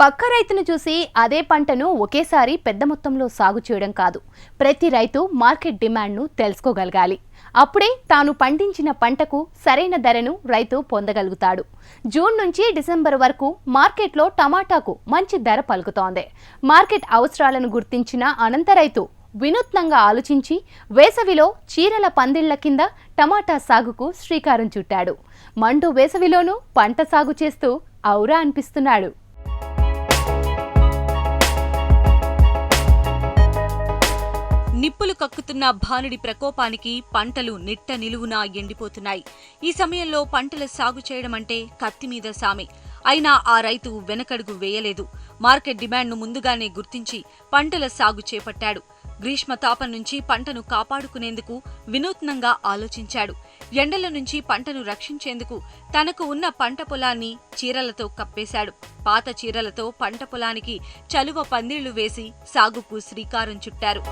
పక్క రైతును చూసి అదే పంటను ఒకేసారి పెద్ద మొత్తంలో సాగు చేయడం కాదు. ప్రతి రైతు మార్కెట్ డిమాండ్ను తెలుసుకోగలగాలి. అప్పుడే తాను పండించిన పంటకు సరైన ధరను రైతు పొందగలుగుతాడు. జూన్ నుంచి డిసెంబర్ వరకు మార్కెట్లో టమాటాకు మంచి ధర పలుకుతోంది. మార్కెట్ అవసరాలను గుర్తించిన అనంత రైతు వినూత్నంగా ఆలోచించి వేసవిలో చీరల పందిళ్ళ కింద టమాటా సాగుకు శ్రీకారం చుట్టాడు. మండు వేసవిలోనూ పంట సాగు చేస్తూ ఔరా అనిపిస్తున్నాడు. నిప్పులు కక్కుతున్న భానుడి ప్రకోపానికి పంటలు నిట్ట నిలువునా ఎండిపోతున్నాయి. ఈ సమయంలో పంటల సాగు చేయడం అంటే కత్తి మీద సామే. అయినా ఆ రైతు వెనకడుగు వేయలేదు. మార్కెట్ డిమాండ్ను ముందుగానే గుర్తించి పంటల సాగు చేపట్టాడు. గ్రీష్మ తాపం నుంచి పంటను కాపాడుకునేందుకు వినూత్నంగా ఆలోచించాడు. ఎండల నుంచి పంటను రక్షించేందుకు తనకు ఉన్న పంట పొలాన్ని చీరలతో కప్పేశాడు. పాత చీరలతో పంట పొలానికి చలువ పందిళ్ళు వేసి సాగుకు శ్రీకారం చుట్టారు.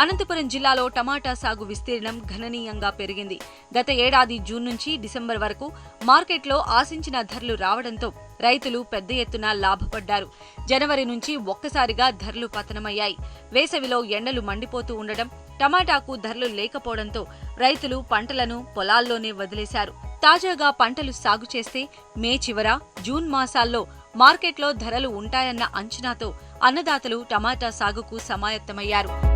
అనంతపురం జిల్లాలో టమాటా సాగు విస్తీర్ణం గణనీయంగా పెరిగింది. గత ఏడాది జూన్ నుంచి డిసెంబర్ వరకు మార్కెట్లో ఆశించిన ధరలు రావడంతో రైతులు పెద్ద ఎత్తున లాభపడ్డారు. జనవరి నుంచి ఒక్కసారిగా ధరలు పతనమయ్యాయి. వేసవిలో ఎండలు మండిపోతూ ఉండడం టమాటాకు ధరలు లేకపోవడంతో రైతులు పంటలను పొలాల్లోనే వదిలేశారు. తాజాగా పంటలు సాగు చేస్తే మే చివర జూన్ మాసాల్లో మార్కెట్లో ధరలు ఉంటాయన్న అంచనాతో అన్నదాతలు టమాటా సాగుకు సమాయత్తమయ్యారు.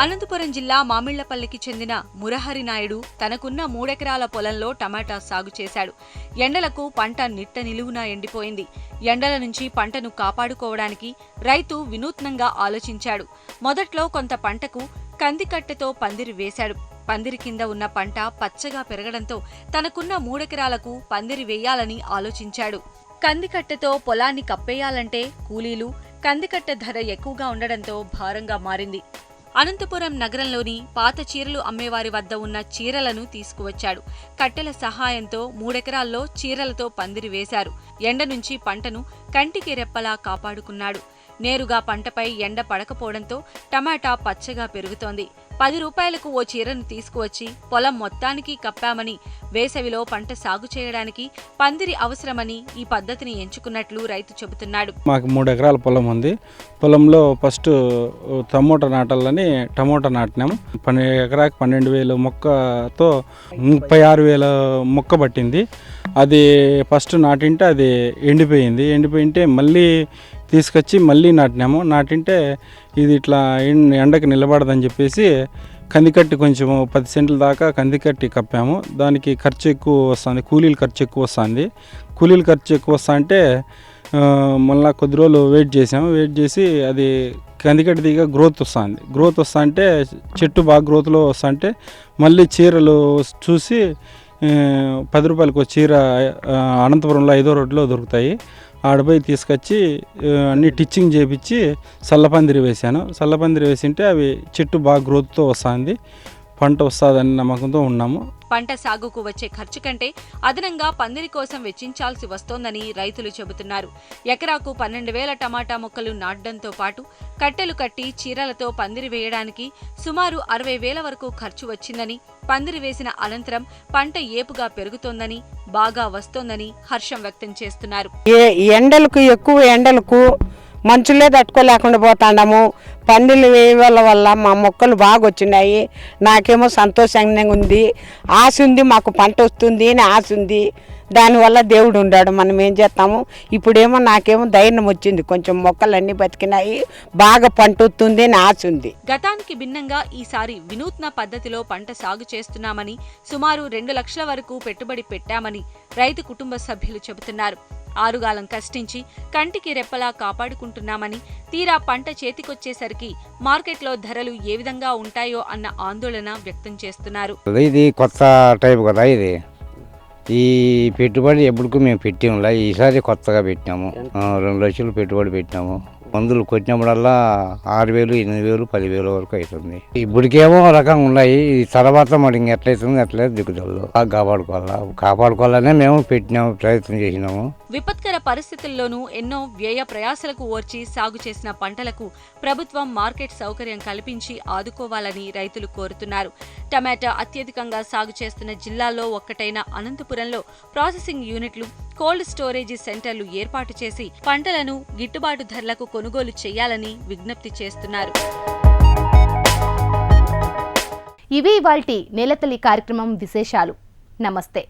అనంతపురం జిల్లా మామిళ్ళపల్లికి చెందిన మురహరి నాయుడు తనకున్న మూడెకరాల పొలంలో టమాటా సాగు చేశాడు. ఎండలకు పంట నిట్ట నిలువునా ఎండిపోయింది. ఎండల నుంచి పంటను కాపాడుకోవడానికి రైతు వినూత్నంగా ఆలోచించాడు. మొదట్లో కొంత పంటకు కందికట్టెతో పందిరి వేశాడు. పందిరి కింద ఉన్న పంట పచ్చగా పెరగడంతో తనకున్న మూడెకరాలకు పందిరి వేయాలని ఆలోచించాడు. కందికట్టెతో పొలాన్ని కప్పేయాలంటే కూలీలు కందికట్టె ధర ఎక్కువగా ఉండడంతో భారంగా మారింది. అనంతపురం నగరంలోని పాత చీరలు అమ్మేవారి వద్ద ఉన్న చీరలను తీసుకువచ్చాడు. కట్టెల సహాయంతో మూడెకరాల్లో చీరలతో పందిరి వేశారు. ఎండ నుంచి పంటను కంటికి రెప్పలా కాపాడుకున్నాడు. నేరుగా పంటపై ఎండ పడకపోవడంతో టమాటా పచ్చగా పెరుగుతోంది. పది రూపాయలకు ఓ చీరను తీసుకువచ్చి పొలం మొత్తానికి కప్పామని వేసవిలో పంట సాగు చేయడానికి పందిరి అవసరమని ఈ పద్ధతిని ఎంచుకున్నట్లు రైతు చెబుతున్నాడు. మాకు మూడు ఎకరాల పొలం ఉంది. పొలంలో ఫస్ట్ టమోటా నాటాలని టమోటా నాటినాము పన్నెండు ఎకరాకి పన్నెండు వేలు మొక్కతో ముప్పై ఆరు వేల మొక్క పట్టింది. అది ఫస్ట్ నాటింటే అది ఎండిపోయింది. ఎండిపోయింటే మళ్ళీ తీసుకొచ్చి మళ్ళీ నాటినాము. నాటింటే ఇది ఇట్లా ఎండకు నిలబడదని చెప్పేసి కందికట్టి కొంచెం పది సెంట్ల దాకా కందికట్టి కప్పాము. దానికి ఖర్చు ఎక్కువ వస్తుంది. కూలీల ఖర్చు ఎక్కువ వస్తుంది. కూలీల ఖర్చు ఎక్కువ వస్తా అంటే మళ్ళీ కొద్ది రోజులు వెయిట్ చేసాము వెయిట్ చేసి అది కందికట్టి దిగ గ్రోత్ వస్తుంది. గ్రోత్ వస్తా అంటే చెట్టు బాగా గ్రోత్లో వస్తా అంటే మళ్ళీ చీరలు చూసి పది రూపాయలకు ఒక చీర అనంతపురంలో ఐదో రోడ్లో దొరుకుతాయి. ఆడపోయి తీసుకొచ్చి అన్ని టిచ్చింగ్ చేపించి సల్లపందిరి వేశాను. సల్లపందిరి వేసింటే అవి చెట్టు బాగా గ్రోత్తో వస్తుంది. పంట వస్తుందని నమ్మకంతో ఉన్నాము. పంట సాగుకు వచ్చే ఖర్చు కంటే అదనంగా పందిరి కోసం వెచ్చించాల్సి వస్తోందని రైతులు చెబుతున్నారు. ఎకరాకు పన్నెండు వేల టమాటా మొక్కలు నాటడంతో పాటు కట్టెలు కట్టి చీరలతో పందిరి వేయడానికి సుమారు అరవై వేల వరకు ఖర్చు వచ్చిందని పందిరి వేసిన అనంతరం పంట ఏపుగా పెరుగుతోందని బాగా వస్తోందని హర్షం వ్యక్తం చేస్తున్నారు. ఏ ఎండలకు ఎక్కువ ఎండలకు మంచులే తట్టుకోలేకుండా పోతాండము. పందిళ్ళు వేయవల వల్ల మా మొక్కలు బాగా వచ్చినాయి నాకేమో సంతోషంగా ఉంది. ఆశ ఉంది మాకు పంట వస్తుంది అని ఆశ ఉంది. దానివల్ల దేవుడు ఉండాడు. మనం ఏం చేస్తాము? ఇప్పుడేమో నాకేమో ధైర్యం వచ్చింది. కొంచెం మొక్కలన్నీ బతికినాయి. బాగా పంట వస్తుంది అని ఆశ ఉంది. గతానికి భిన్నంగా ఈసారి వినూత్న పద్ధతిలో పంట సాగు చేస్తున్నామని సుమారు రెండు లక్షల వరకు పెట్టుబడి పెట్టామని రైతు కుటుంబ సభ్యులు చెబుతున్నారు. ఆరుగాలం కష్టించి కంటికి రెప్పలా కాపాడుకుంటున్నామని తీరా పంట చేతికొచ్చేసరికి మార్కెట్లో ధరలు ఏ విధంగా ఉంటాయో అన్న ఆందోళన వ్యక్తం చేస్తున్నారు. ఇది కొత్త టైప్ కదా ఇది. ఈ పెట్టుబడి ఎప్పటికీ మేము పెట్టాములా ఈసారి కొత్తగా పెట్టినాము. ఆ, రెండు లక్షలు పెట్టుబడి పెట్టినాము. మందులు కొట్టినప్పుడల్లా ఆరు వేలు ఎనిమిది వేలు పదివేలు వరకు అవుతుంది. ఇప్పటికేమో రకం రకంగా ఉన్నాయి. ఈ తర్వాత మరి ఇంక ఎట్లయితుంది ఎట్లయితే దిగుదల కాపాడుకోవాలా? కాపాడుకోవాలనే మేము పెట్టినాము ప్రయత్నం చేసినాము. విపత్కర పరిస్థితుల్లోనూ ఎన్నో వ్యయ ప్రయాసలకు ఓర్చి సాగు చేసిన పంటలకు ప్రభుత్వం మార్కెట్ సౌకర్యం కల్పించి ఆదుకోవాలని రైతులు కోరుతున్నారు. టమాటా అత్యధికంగా సాగు చేస్తున్న జిల్లాల్లో ఒక్కటైన అనంతపురంలో ప్రాసెసింగ్ యూనిట్లు కోల్డ్ స్టోరేజీ సెంటర్లు ఏర్పాటు చేసి పంటలను గిట్టుబాటు ధరలకు కొనుగోలు చేయాలని విజ్ఞప్తి చేస్తున్నారు. ఇవి ఇవాల్టి నేలతల్లి కార్యక్రమం విశేషాలు. నమస్తే.